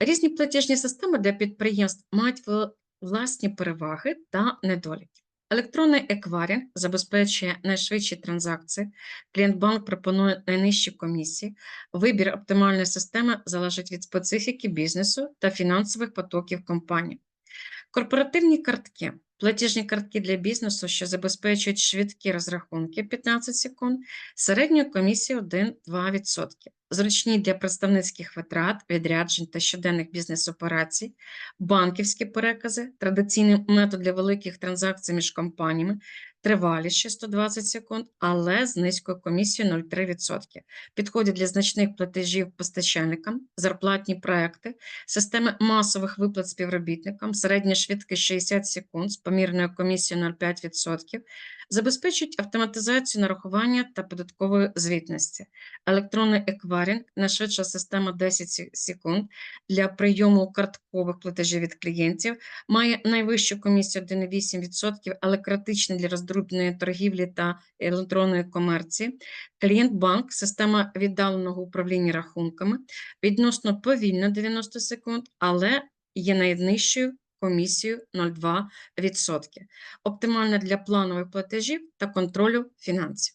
Різні платіжні системи для підприємств мають власні переваги та недоліки. Електронний еквайринг забезпечує найшвидші транзакції, клієнт-банк пропонує найнижчі комісії, вибір оптимальної системи залежить від специфіки бізнесу та фінансових потоків компанії. Корпоративні картки. Платіжні картки для бізнесу, що забезпечують швидкі розрахунки 15 секунд, середньою комісією 1-2%. Зручні для представницьких витрат, відряджень та щоденних бізнес-операцій, банківські перекази, традиційний метод для великих транзакцій між компаніями, триваліші 120 секунд, але з низькою комісією 0,3%. Підходять для значних платежів постачальникам, зарплатні проекти, системи масових виплат співробітникам, середня швидкість 60 секунд з помірною комісією 0,5%, забезпечують автоматизацію нарахування та податкової звітності. Електронний еквайринг – найшвидша система 10 секунд для прийому карткових платежів від клієнтів, має найвищу комісію 1,8%, але критичний для роздробленої торгівлі та електронної комерції. Клієнт-банк – система віддаленого управління рахунками, відносно повільно 90 секунд, але є найнижчою комісією 0,2%. Оптимальна для планових платежів та контролю фінансів.